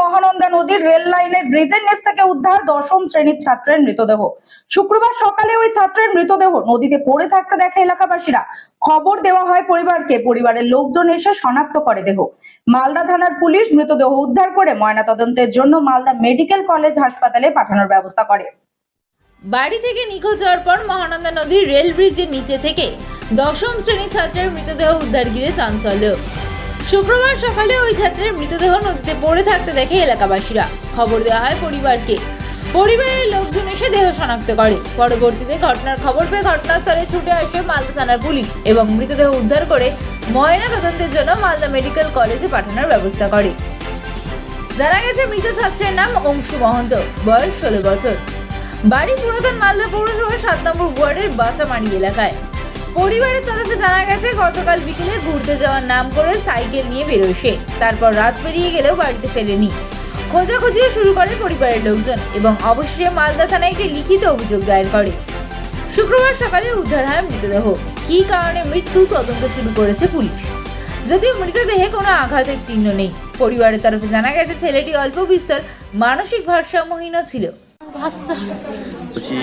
মহানন্দা নদীর রেল লাইনের ব্রিজের নিচ থেকে উদ্ধার দশম শ্রেণির ছাত্রের মৃতদেহ। শুক্রবার সকালে ওই ছাত্রের মৃতদেহ নদীতে পড়ে থাকতে দেখে এলাকাবাসীরা। খবর দেওয়া হয় পরিবারকে। পরিবারের লোকজন এসে শনাক্ত করে দেহ। মালদা থানার পুলিশ মৃতদেহ উদ্ধার করে ময়নাতদন্তের জন্য মালদা মেডিকেল কলেজ হাসপাতালে পাঠানোর ব্যবস্থা করে। বাড়ি থেকে নিখোঁজ হওয়ার পর মহানন্দা নদীর রেল ব্রিজের নিচে থেকে দশম শ্রেণির ছাত্রের মৃতদেহ উদ্ধার ঘিরে চাঞ্চল্য। শুক্রবার সকালে ওই ছাত্রের মৃতদেহ নদীতে পড়ে থাকতে দেখে এলাকাবাসীরা খবর দেওয়া হয় পরিবারকে। পরিবারের লোকজন এসে দেহ শনাক্ত করে। পরবর্তীতে ঘটনার খবর পেয়ে ঘটনাস্থলে ছুটে আসে মালদা থানার পুলিশ এবং মৃতদেহ উদ্ধার করে ময়না তদন্তের জন্য মালদা মেডিকেল কলেজে পাঠানোর ব্যবস্থা করে। জানা গেছে মৃত ছাত্রের নাম অংশু মহন্ত। বয়স ষোলো বছর। বাড়ি পুরাতন মালদা পৌরসভার সাত নম্বর ওয়ার্ডের বাঁচামারি এলাকায়। পরিবারের তরফে জানা গেছে, গতকাল বিকেলে ঘুরতে যাওয়ার নাম করে সাইকেল নিয়ে বেরোয় সে। তারপর রাত পেরিয়ে গেলেও বাড়িতে ফেরেনি। খোঁজাখুঁজিও শুরু করে পরিবারের লোকজন এবং অবশেষে মালদা থানায় একটি লিখিত অভিযোগ দায়ের করে। শুক্রবার সকালে উদ্ধার হয় মৃতদেহ। কী কারণে মৃত্যু? তদন্ত শুরু করেছে পুলিশ। যদিও মৃতদেহে কোনো আঘাতের চিহ্ন নেই। পরিবারের তরফে জানা গেছে, ছেলেটি অল্প বিস্তর, মানসিক ভারসাম্যহীন ছিল। বলছি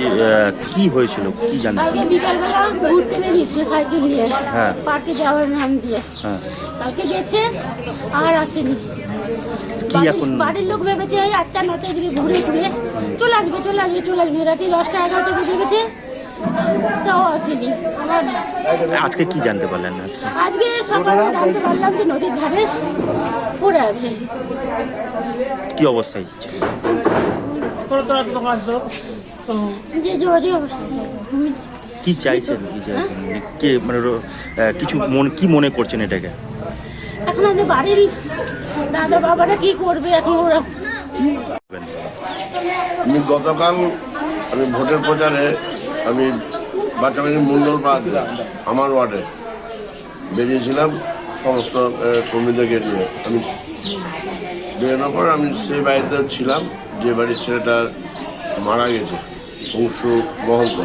কি হয়েছিল? কি জানতে কালকে বিকালবেলা ঘুরতে বেরিয়েছিল সাইকেল নিয়ে। হ্যাঁ। পার্কে যাওয়ার নাম দিয়ে। হ্যাঁ। কালকে গেছে আর আসেনি। কি এখন? বাড়ির লোক ভেবেছে এই আটটা নটার দিকে ঘুরে ঘুরে চলে আসবে চলে আসবে চলে আসবে। রাতে দশটা এগারোটা বেজে গেছে তাও আসেনি। আমার আজকে কি জানতে পারলেন? আজকে আজকে সকালে জানতে পারলাম যে নদীর ধারে পড়ে আছে। কি অবস্থায়? অবস্থা কি চাইছেন কি চাইছেন কে মানে কিছু মন কি মনে করছেন এটাকে? এখন আমাদের বাড়ির দাদা বাবারা কি করবে এখন ওরা? আমি গতকাল আমি ভোটের প্রচারে আমি বাচ্চাবাড়ি মন্ডল পাড়াতে আমার ওয়ার্ডে। বেরিয়েছিলাম সমস্ত কর্মীদেরকে নিয়ে। আমি বেরোনোর পর আমি সেই বাড়িতে ছিলাম। যে বাড়ির ছেলেটা মারা গেছে অংশু মহন্ত।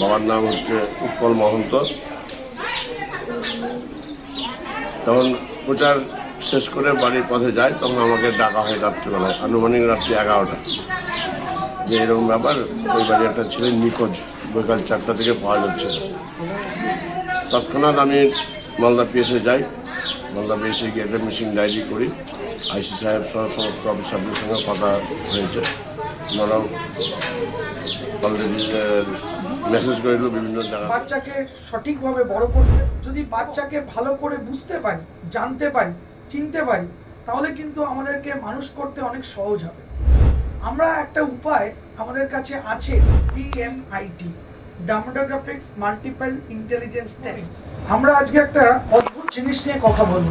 বাবার নাম হচ্ছে উৎপল মহন্ত। তখন প্রচার শেষ করে বাড়ির পথে যাই তখন আমাকে ডাকা হয় রাত্রিবেলায়, আনুমানিক রাত্রি এগারোটা। যে এরকম ব্যাপার, ওই বাড়ি একটা ছেলে নিখোঁজ, বিকাল চারটা থেকে পাওয়া যাচ্ছে তৎক্ষণাৎ আমি মালদা পিএসে যাই। মালদা পিএসে গিয়ে একটা মিসিং ডায়েরি করি। আইসি সাহেব সহ সমস্ত অফিসারদের সঙ্গে কথা হয়েছে। ওনারাও অলরেডি মেসেজ বিভিন্ন জায়গা বাচ্চাকে সঠিকভাবে বড় করতে, যদি বাচ্চাকে ভালো করে বুঝতে পারি, জানতে পারি, চিনতে পারি, তাহলে কিন্তু আমাদেরকে মানুষ করতে অনেক সহজ হবে। আমরা একটা উপায় আমাদের কাছে আছে PMIT dermatoglyphics multiple intelligence test আমরা আজকে একটা অদ্ভুত জিনিস নিয়ে কথা বলব।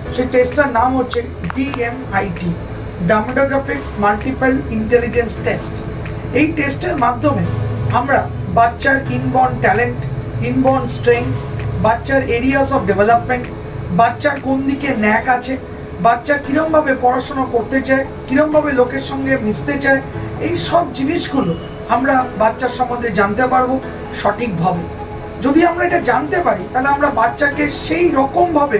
সেই টেস্টটার নাম হচ্ছে DMIT dermatoglyphics multiple intelligence test এই টেস্টের মাধ্যমে আমরা বাচ্চার ইনবর্ন ট্যালেন্ট ইনবর্ন স্ট্রেংথস বাচ্চার এরিয়াস অফ ডেভেলপমেন্ট বাচ্চার কোন দিকে ন্যাক আছে, বাচ্চা কীরমভাবে পড়াশোনা করতে চায়, কীরমভাবে লোকের সঙ্গে মিশতে চায়, এই সব জিনিসগুলো আমরা বাচ্চার সম্বন্ধে জানতে পারব সঠিকভাবে। যদি আমরা এটা জানতে পারি, তাহলে আমরা বাচ্চাকে সেই রকমভাবে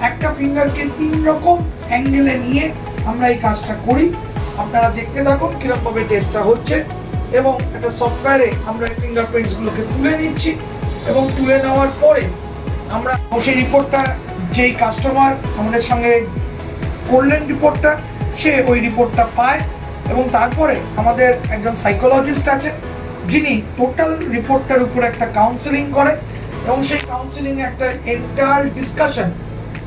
একটা ফিঙ্গারকে তিন রকম অ্যাঙ্গেলে নিয়ে আমরা এই কাজটা করি। আপনারা দেখতে থাকুন কীরকমভাবে টেস্টটা হচ্ছে এবং একটা সফটওয়্যারে আমরা এই ফিঙ্গারপ্রিন্টসগুলোকে তুলে নিচ্ছি এবং তুলে নেওয়ার পরে আমরা সেই রিপোর্টটা যেই কাস্টমার আমাদের সঙ্গে করলেন রিপোর্টটা সে ওই রিপোর্টটা পায় এবং তারপরে আমাদের একজন সাইকোলজিস্ট আছে, যিনি টোটাল রিপোর্টটার উপর একটা কাউন্সেলিং করে এবং সেই কাউন্সেলিং একটা inter discussion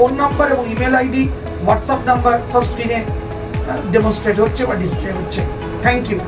ফোন নাম্বার এবং ইমেল আইডি হোয়াটসঅ্যাপ নাম্বার সব স্ক্রিনে ডেমনস্ট্রেট হচ্ছে বা ডিসপ্লে হচ্ছে। Thank you